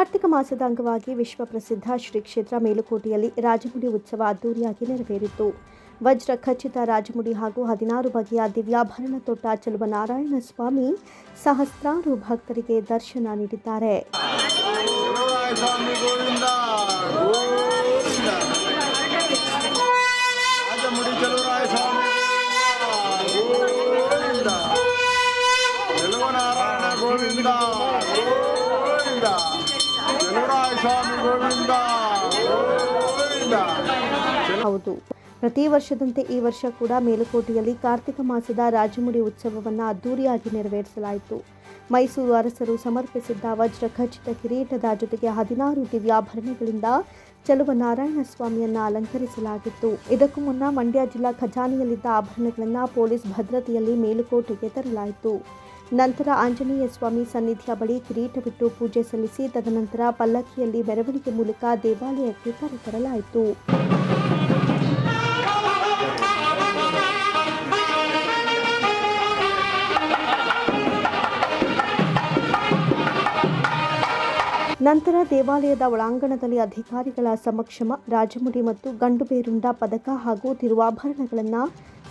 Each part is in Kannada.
ಕಾರ್ತಿಕ ಮಾಸದ ಅಂಗವಾಗಿ ವಿಶ್ವ ಪ್ರಸಿದ್ಧ ಶ್ರೀ ಕ್ಷೇತ್ರ ಮೇಲುಕೋಟೆಯಲ್ಲಿ ರಾಜಮುಡಿ ಉತ್ಸವ ಅದ್ದೂರಿಯಾಗಿ ನೆರವೇರಿತು. ವಜ್ರ ಖಚಿತ ರಾಜಮುಡಿ ಹಾಗೂ ಹದಿನಾರು ಬಗೆಯ ದಿವ್ಯಾಭರಣ ತೊಟ್ಟ ಚೆಲುವ ನಾರಾಯಣ ಸ್ವಾಮಿ ಸಹಸ್ರಾರು ಭಕ್ತರಿಗೆ ದರ್ಶನ ನೀಡಿದ್ದಾರೆ. ಹೌದು ಪ್ರತಿ ವರ್ಷದಂತೆ ಈ ವರ್ಷ ಕೂಡ ಮೇಲುಕೋಟೆಯಲ್ಲಿ ಕಾರ್ತಿಕ ಮಾಸದ ರಾಜಮುಡಿ ಉತ್ಸವವನ್ನು ಅದ್ದೂರಿಯಾಗಿ ನೆರವೇರಿಸಲಾಯಿತು. ಮೈಸೂರು ಅರಸರು ಸಮರ್ಪಿಸಿದ್ದ ವಜ್ರ ಖಚಿತ ಕಿರೀಟದ ಜೊತೆಗೆ ಹದಿನಾರು ದಿವ್ಯಾಭರಣಗಳಿಂದ ಚಲುವ ನಾರಾಯಣ ಸ್ವಾಮಿಯನ್ನ ಅಲಂಕರಿಸಲಾಗಿತ್ತು. ಇದಕ್ಕೂ ಮುನ್ನ ಮಂಡ್ಯ ಜಿಲ್ಲಾ ಖಜಾನೆಯಲ್ಲಿದ್ದ ಆಭರಣಗಳನ್ನು ಪೊಲೀಸ್ ಭದ್ರತೆಯಲ್ಲಿ ಮೇಲುಕೋಟೆಗೆ ತರಲಾಯಿತು. ನಂತರ ಆಂಜನೇಯ ಸ್ವಾಮಿ ಸನ್ನಿಧಿಯ ಬಳಿ ಕಿರೀಟವಿಟ್ಟು ಪೂಜೆ ಸಲ್ಲಿಸಿ, ತದನಂತರ ಪಲ್ಲಕ್ಕಿಯಲ್ಲಿ ಮೆರವಣಿಗೆ ಮೂಲಕ ದೇವಾಲಯಕ್ಕೆ ಕರೆತರಲಾಯಿತು ನಂತರ ದೇವಾಲಯದ ಒಳಾಂಗಣದಲ್ಲಿ ಅಧಿಕಾರಿಗಳ ಸಮಕ್ಷಮ ರಾಜಮುಡಿ ಮತ್ತು ಗಂಡುಬೇರುಂಡ ಪದಕ ಹಾಗೂ ತಿರುವಾಭರಣಗಳನ್ನು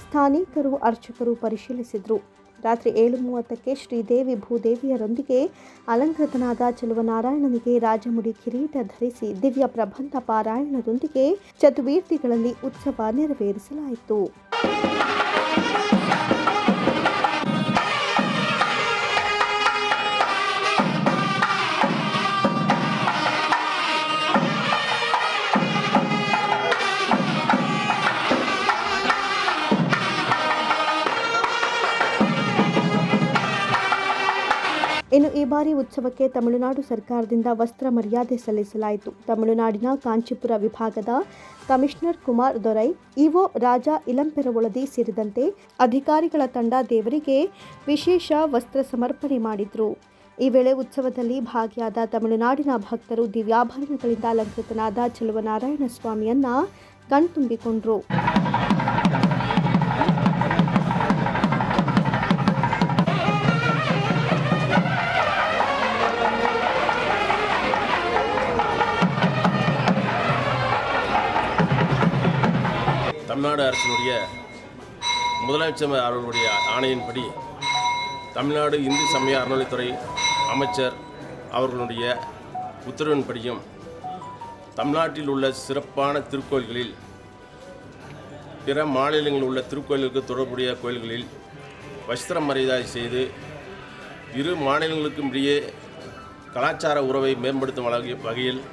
ಸ್ಥಾನಿಕರು ಅರ್ಚಕರು ಪರಿಶೀಲಿಸಿದರು. ರಾತ್ರಿ ಏಳು ಮೂವತ್ತಕ್ಕೆ ಶ್ರೀದೇವಿ ಭೂದೇವಿಯರೊಂದಿಗೆ ಅಲಂಕೃತನಾದ ಚೆಲುವನಾರಾಯಣನಿಗೆ ರಾಜಮುಡಿ ಕಿರೀಟ ಧರಿಸಿ ದಿವ್ಯ ಪ್ರಬಂಧ ಪಾರಾಯಣದೊಂದಿಗೆ ಚತುರ್ವೀರ್ತಿಗಳಲ್ಲಿ ಉತ್ಸವ ನೆರವೇರಿಸಲಾಯಿತು. ಇನ್ನು ಈ ಬಾರಿ ಉತ್ಸವಕ್ಕೆ ತಮಿಳುನಾಡು ಸರ್ಕಾರದಿಂದ ವಸ್ತ್ರ ಮರ್ಯಾದೆ ಸಲ್ಲಿಸಲಾಯಿತು. ತಮಿಳುನಾಡಿನ ಕಾಂಚೀಪುರ ವಿಭಾಗದ ಕಮಿಷನರ್ ಕುಮಾರ್ ದೊರೈ, ಇಒ ರಾಜ ಇಲಂಪೆರವೊಳದಿ ಸೇರಿದಂತೆ ಅಧಿಕಾರಿಗಳ ತಂಡ ದೇವರಿಗೆ ವಿಶೇಷ ವಸ್ತ್ರ ಸಮರ್ಪಣೆ ಮಾಡಿದ್ರು. ಈ ವೇಳೆ ಉತ್ಸವದಲ್ಲಿ ಭಾಗಿಯಾದ ತಮಿಳುನಾಡಿನ ಭಕ್ತರು ದಿವ್ಯಾಭರಣಗಳಿಂದ ಅಲಂಕೃತನಾದ ಚೆಲುವನಾರಾಯಣ ಸ್ವಾಮಿಯನ್ನ ಕಣ್ತುಂಬಿಕೊಂಡ್ರು. தமிழ்நாடு அரசினுடைய முதலமைச்சர் அவர்களுடைய ஆணையின்படி தமிழ்நாடு இந்து சமய அறநிலைத்துறை அமைச்சர் அவர்களுடைய உத்தரவின்படியும் தமிழ்நாட்டில் உள்ள சிறப்பான திருக்கோயில்களில் பிற மாநிலங்களில் உள்ள திருக்கோயில்களுக்கு தொடர்புடைய கோயில்களில் வஸ்திர மரியாதை செய்து இரு மாநிலங்களுக்கும் இடையே கலாச்சார உறவை மேம்படுத்தும் வகையில்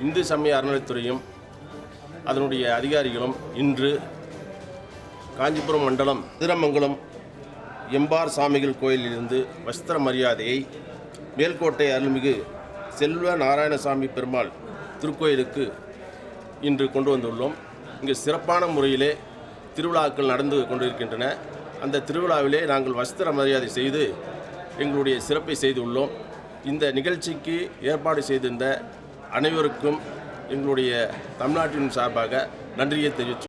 இந்து சமய அறநிலைத்துறையும் அதனுடைய அதிகாரிகளும் இன்று காஞ்சிபுரம் மண்டலம் திருமங்கலம் எம்பார் சாமிகள் கோயிலிலிருந்து வஸ்திர மரியாதையை மேல்கோட்டை அருள்மிகு செல்வ நாராயணசாமி பெருமாள் திருக்கோயிலுக்கு இன்று கொண்டு வந்துள்ளோம். இங்கு சிறப்பான முறையிலே திருவிழாக்கள் நடந்து கொண்டிருக்கின்றன. அந்த திருவிழாவிலே நாங்கள் வஸ்திர மரியாதை செய்து எங்களுடைய சிறப்பை செய்துள்ளோம். இந்த நிகழ்ச்சிக்கு ஏற்பாடு செய்திருந்த அனைவருக்கும் எங்களுடைய தமிழ்நாட்டின் சார்பாக நன்றியை தெரிவித்து